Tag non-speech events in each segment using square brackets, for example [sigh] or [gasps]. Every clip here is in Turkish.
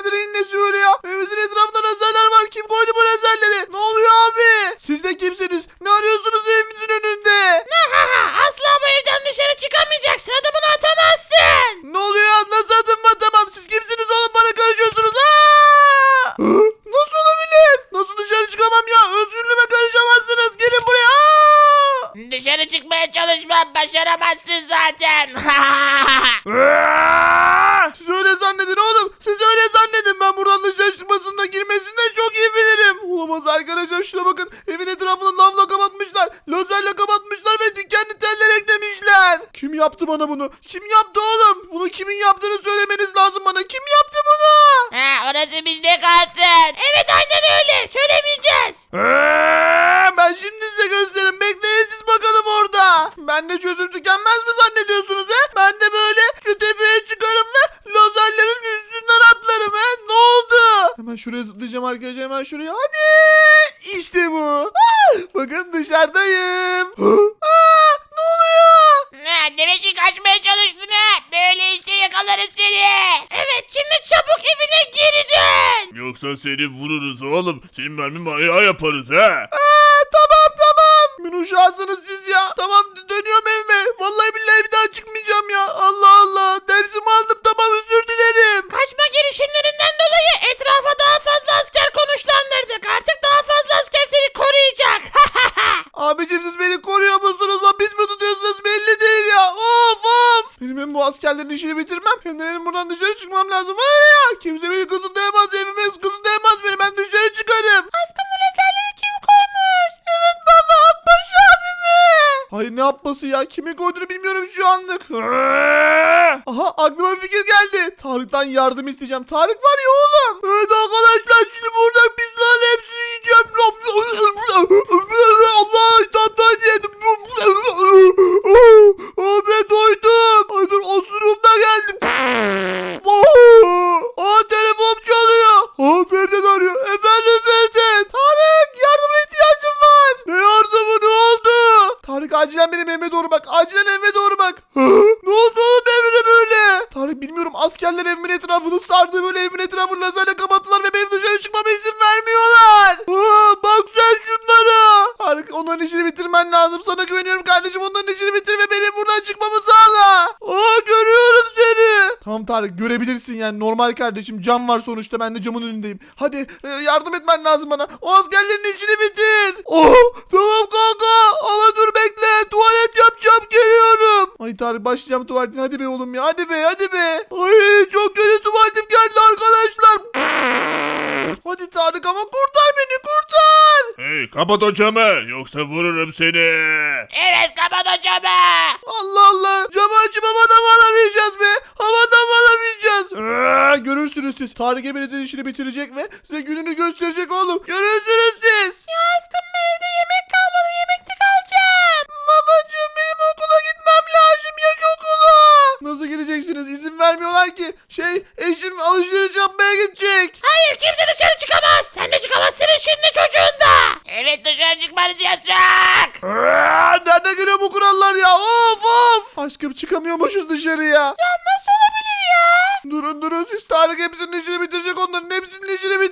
lazerlerin Olamaz arkadaşlar şuna bakın. Evin etrafını lavla kapatmışlar. Lazerle kapatmışlar ve dikenli teller eklemişler. Kim yaptı bana bunu? Kim yaptı oğlum? Bunu kimin yaptığını söylemeniz lazım bana. Kim yaptı bunu? ha, orası bizde kalsın. Evet aynen öyle. Söylemeyeceğiz. Ee, Ben şimdi size gösteririm. Bekleyin siz bakalım orada. Ben de çözüm tükenmez mi zannediyorsunuz he? Ben de böyle şu tepeye çıkarım ve lazerlerin üstünden atlarım he. Ne oldu? Hemen şuraya zıplayacağım arkadaşlar. Hemen şuraya. Hadi. İşte bu. Ah, Bakın dışarıdayım. Aa, ne oluyor? Ha, demek ki kaçmaya çalıştın ha. Böyle işte yakalarız seni. Evet şimdi çabuk evine geri dön. Yoksa seni vururuz oğlum. Senin mermi ayağı yaparız he. Aa, tamam tamam. Minuşasınız siz ya. Tamam dö- dönüyorum evime. Vallahi billahi bir daha çıkmayacağım ya. Allah Allah. Dersimi aldım tamam özür dilerim. Kaçma girişimlerinden dolayı etrafa daha fazla asker konuşlandırdık. Artık daha fazla asker seni koruyacak. [laughs] Abicim siz beni koruyor musunuz lan? Biz mi tutuyorsunuz belli değil ya. Of of. Benim hem bu askerlerin işini bitirmem hem de benim buradan dışarı çıkmam lazım. Var ya kimse beni kısıtlayamaz. Hayır ne yapması ya? Kimin koyduğunu bilmiyorum şu anlık. Aha aklıma bir fikir geldi. Tarık'tan yardım isteyeceğim. Tarık var ya oğlum. Evet arkadaşlar şimdi buradan pizzanın hepsini yiyeceğim. Allah tatlı yedim. Aa, ben doydum. Ay dur osurum da geldi. Aa telefon çalıyor. Aa Ferden arıyor. Efendim Ferden. Tarık yardımına ihtiyacım var. Ne yardımı ne oldu? Tarık acilen benim evime doğru bak. Acilen evime doğru bak. Hı? ne oldu oğlum evine böyle? Tarık bilmiyorum askerler evimin sardı. Böyle evimin etrafını lazerle kapattılar ve benim dışarı çıkmama izin vermiyorlar. Aa, bak sen şunlara. Tarık onların işini bitirmen lazım. Sana güveniyorum kardeşim. Onların işini bitir ve benim buradan çıkmamı sağla. Aa görüyorum seni. Tamam Tarık görebilirsin yani normal kardeşim. Cam var sonuçta ben de camın önündeyim. Hadi e, yardım etmen lazım bana. O askerlerin işini bitir. Oh tamam kanka ama dur bekle tuvalet yapacağım geliyorum. Ay Tarık başlayacağım tuvaletine hadi be oğlum ya hadi be hadi be. Ay çok kötü tuvaletim geldi arkadaşlar. hadi Tarık ama kurtar beni kurtar. Hey kapat o camı yoksa vururum seni. Evet kapat o camı. Allah Allah camı açıp havadan mı alamayacağız be? Havadan mı alamayacağız? Aa, görürsünüz siz. Tarık hepinizin işini bitirecek ve size gününü gösterecek oğlum. Görürsünüz siz. Ya İzin vermiyorlar ki. Şey eşim alışveriş yapmaya gidecek. Hayır kimse dışarı çıkamaz. Sen de çıkamazsın şimdi çocuğun da. Evet dışarı çıkmanız yasak. Aa, Nereden geliyor bu kurallar ya? Of of. Aşkım çıkamıyormuşuz dışarıya. Ya nasıl olabilir ya? Durun durun siz Tarık hepsinin işini bitirecek onların hepsinin işini bitirecek.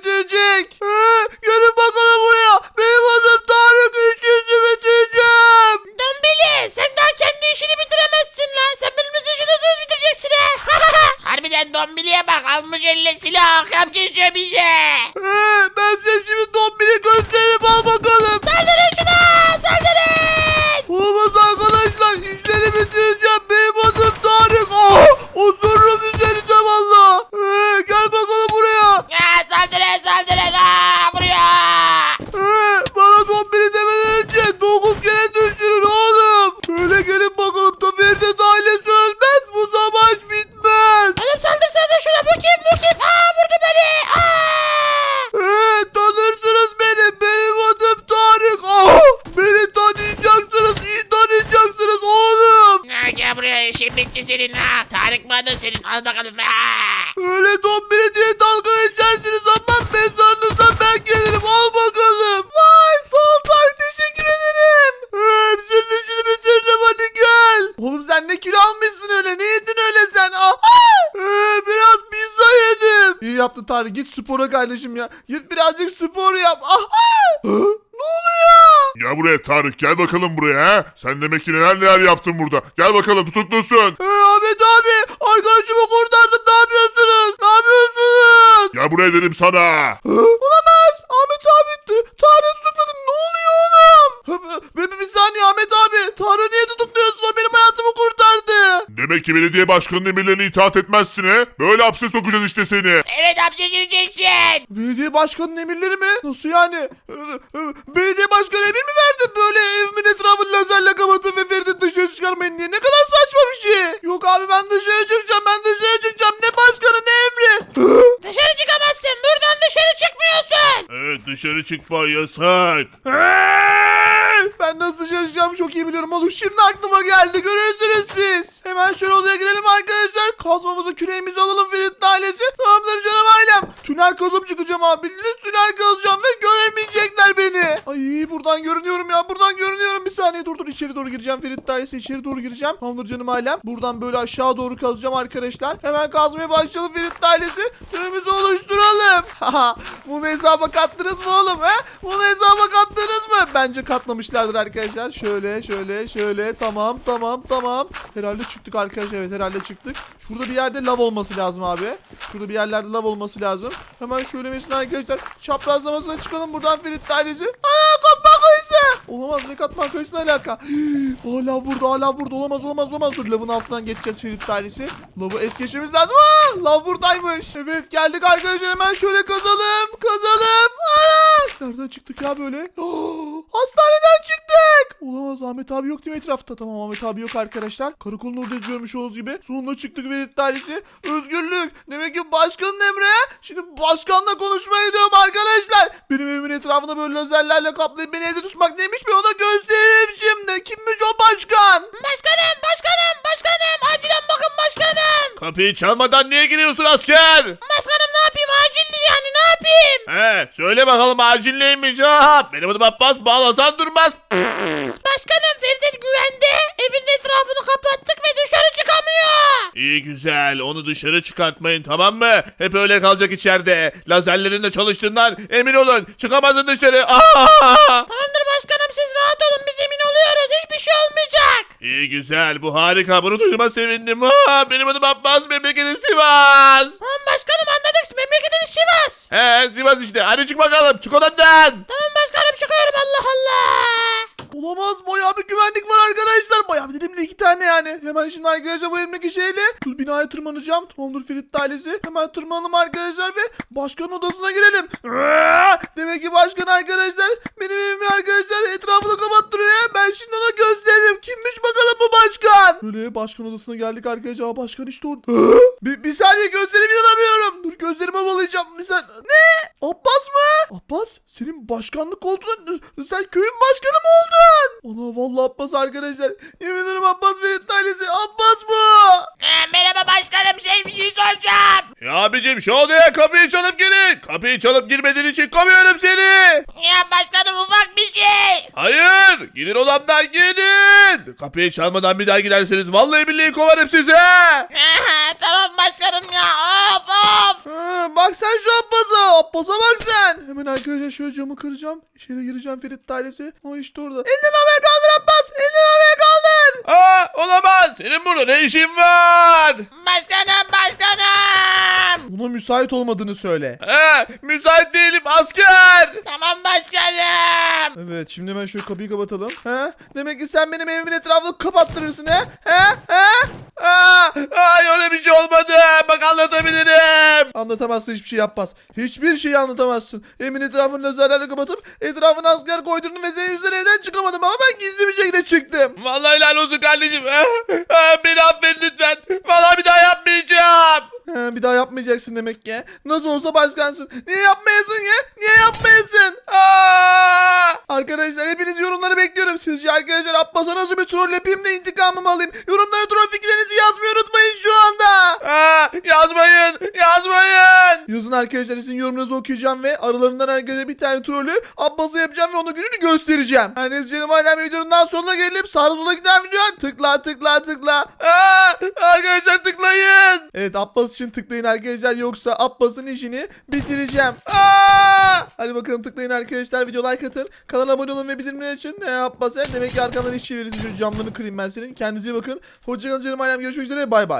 Tarık. Git spora kardeşim ya. Git birazcık spor yap. Ah! ah! Ne oluyor? Gel buraya Tarık gel bakalım buraya ha. Sen demek ki neler neler yaptın burada. Gel bakalım tutuklusun. Ee, Ahmet abi arkadaşımı kurtardım. Ne yapıyorsunuz? Ne yapıyorsunuz? Gel buraya dedim sana. Hı? Olamaz. Ahmet abi t- Tarık'ı tutukladın. Ne oluyor oğlum? Hı, Bir, bir, bir saniye Ahmet abi. Tarık'ı niye Demek ki belediye başkanının emirlerine itaat etmezsin he. Böyle hapse sokacağız işte seni. Evet hapse gireceksin. Belediye başkanının emirleri mi? Nasıl yani? Ee, e, Belediye başkanı emir mi verdi? Böyle evimin etrafını lazerle kapatın ve Ferit'i dışarı çıkarmayın diye. Ne kadar saçma bir şey. Yok abi ben dışarı çıkacağım. Ben dışarı çıkacağım. Ne başkanı ne emri? Hı? [gasps] Dışarı çıkamazsın. Buradan dışarı çıkmıyorsun. Evet dışarı çıkma yasak. Ben nasıl dışarı çıkacağımı çok iyi biliyorum oğlum. Şimdi aklıma geldi. Görürsünüz siz. Hemen şöyle odaya girelim arkadaşlar. Kazmamızı küreğimizi alalım Ferit'in ailesi. Tamamdır canım ailem. Tünel kazıp çıkacağım abi. Bildiğiniz tünel kazacağım ve göremeyecekler. Ay buradan görünüyorum ya. Buradan görünüyorum. Bir saniye dur dur. içeri doğru gireceğim. Ferit ailesi içeri doğru gireceğim. Tamamdır canım ailem. Buradan böyle aşağı doğru kazacağım arkadaşlar. Hemen kazmaya başlayalım Ferit ailesi. Tünelimizi oluşturalım. [laughs] Bunu hesaba kattınız mı oğlum he? Bunu hesaba kattınız mı? Bence katlamışlardır arkadaşlar. Şöyle şöyle şöyle. Tamam tamam tamam. Herhalde çıktık arkadaşlar. Evet herhalde çıktık. Şurada bir yerde lav olması lazım abi. Şurada bir yerlerde lav olması lazım. Hemen şöyle mesela arkadaşlar. Çaprazlamasına çıkalım buradan Ferit dairesi. Aa katman kayısı. Olamaz ne katman kayısıyla alaka. [gasps] Aa lav burada hala burada olamaz olamaz olamaz. Dur lavın altından geçeceğiz Ferit dairesi. Lavı es geçmemiz lazım. Aa lav buradaymış. Evet geldik arkadaşlar hemen şöyle kazalım. Kazalım. Aa, nereden çıktık ya böyle? [gasps] Oo, hastaneden çıktık. Olamaz Ahmet abi yok değil mi etrafta? Tamam Ahmet abi yok arkadaşlar. Karakolun oradayız görmüş olduğunuz gibi. Sonunda çıktık Ferit dairesi. Özgürlük. Demek ki başkanın emri. Şimdi başkanla konuşmaya gidiyorum arkadaşlar. Benim evimin etrafında böyle lazerlerle kaplayıp beni evde tutmak neymiş ben ona gösteririm şimdi. Kimmiş o başkan? Başkanım, başkanım, başkanım. Kapıyı çalmadan niye giriyorsun asker? Başkanım ne yapayım? Acildi yani ne yapayım? He söyle bakalım acil neymiş ha. Benim adım Abbas bağlasan durmaz. Başkanım Ferit güvende. Evin etrafını kapattık ve dışarı çıkamıyor. İyi güzel onu dışarı çıkartmayın tamam mı? Hep öyle kalacak içeride. Lazerlerin de çalıştığından emin olun. Çıkamazsın dışarı. Aa! Tamamdır başkanım siz rahat olun biz emin oluyoruz. Hiçbir şey olmayacak. İyi güzel bu harika bunu duyduğuma sevindim. Ha, benim adım Abbas memleketim Sivas. Tamam başkanım anladık. Memleketiniz Sivas. He Sivas işte hadi çık bakalım çık odamdan. Tamam başkanım çıkıyorum Allah Allah. Olamaz bayağı bir güvenlik var arkadaşlar. Bayağı bir dedim de iki tane yani. Hemen şimdi arkadaşlar bu elimdeki şeyle şu binaya tırmanacağım. Tamamdır Ferit ailesi. Hemen tırmanalım arkadaşlar ve başkanın odasına girelim. Demek ki başkan arkadaşlar benim evimi arkadaşlar etrafını kapattırıyor. ya. Ben şimdi ona gösteririm. Kimmiş bakalım bu başkan. Böyle başkan odasına geldik arkadaşlar. Başkan işte orada. Bir, bir saniye gözlerimi inanamıyorum. Dur gözlerimi havalayacağım. Bir saniye. Ne? Abbas mı? Abbas senin başkanlık olduğunu sen köyün başkanı mı oldun? Ana vallahi Abbas arkadaşlar. Yemin ederim Abbas Ferit ailesi. Abbas bu. Ee, merhaba başkanım şey bir şey soracağım. Ya abicim şu odaya kapıyı çalıp girin. Kapıyı çalıp girmediğin için kovuyorum seni. Ya başkanım ufak bir şey. Hayır gidin odamdan gidin. Kapıyı çalmadan bir daha giderseniz vallahi billahi kovarım sizi. Tamam başkanım ya of of. Ha, bak sen şu Abbas'a. Abbas'a bak sen. Hemen arkadaşlar şöyle camı kıracağım. İçeri gireceğim Ferit ailesi. O işte orada. Elini havaya kaldır Abbas. Elini havaya kaldır. Aa olamaz. Senin burada ne işin var? Başkanım başkanım. Ona müsait olmadığını söyle. He müsait değilim asker. Tamam başkanım. Evet şimdi ben şu kapıyı kapatalım. He? Demek ki sen benim evimin etrafını kapattırırsın he? He? He? Aa, ay öyle bir şey olmadı. Bak anlatabilirim. Anlatamazsın hiçbir şey yapmaz. Hiçbir şeyi anlatamazsın. Evimin etrafını lazerlerle kapatıp etrafına asker koydurdun ve senin yüzünden evden çıkamadım ama ben gizli bir şekilde çıktım. Vallahi helal olsun kardeşim. Beni affedin lütfen. Vallahi bir daha yapmayacağım. He, bir daha yapmayacaksın demek ki. Nasıl olsa başkansın. Niye yapmayasın ya? Niye yapmayasın? Aa! Arkadaşlar hepiniz arkadaşlar Abbas'a nasıl bir troll yapayım da intikamımı alayım? Yorumlara troll fikirlerinizi yazmayı unutmayın şu anda. Aa, yazmayın, yazmayın. Yazın arkadaşlar sizin yorumlarınızı okuyacağım ve aralarından arkadaşlar bir tane trollü Abbas'a yapacağım ve onun gününü göstereceğim. Neyse canım alem videonun daha sonuna gelip sağda sola giden videolar tıkla tıkla tıkla. Aa, Arkadaşlar tıklayın. Evet Abbas için tıklayın arkadaşlar yoksa Abbas'ın işini bitireceğim. Aa! Hadi bakalım tıklayın arkadaşlar video like atın. Kanala abone olun ve bildirimleri açın. Ne Abbas demek ki arkamdan iş çevirirsin. Şu camlarını kırayım ben senin. Kendinize iyi bakın. Hoşçakalın canım ailem görüşmek üzere bay bay.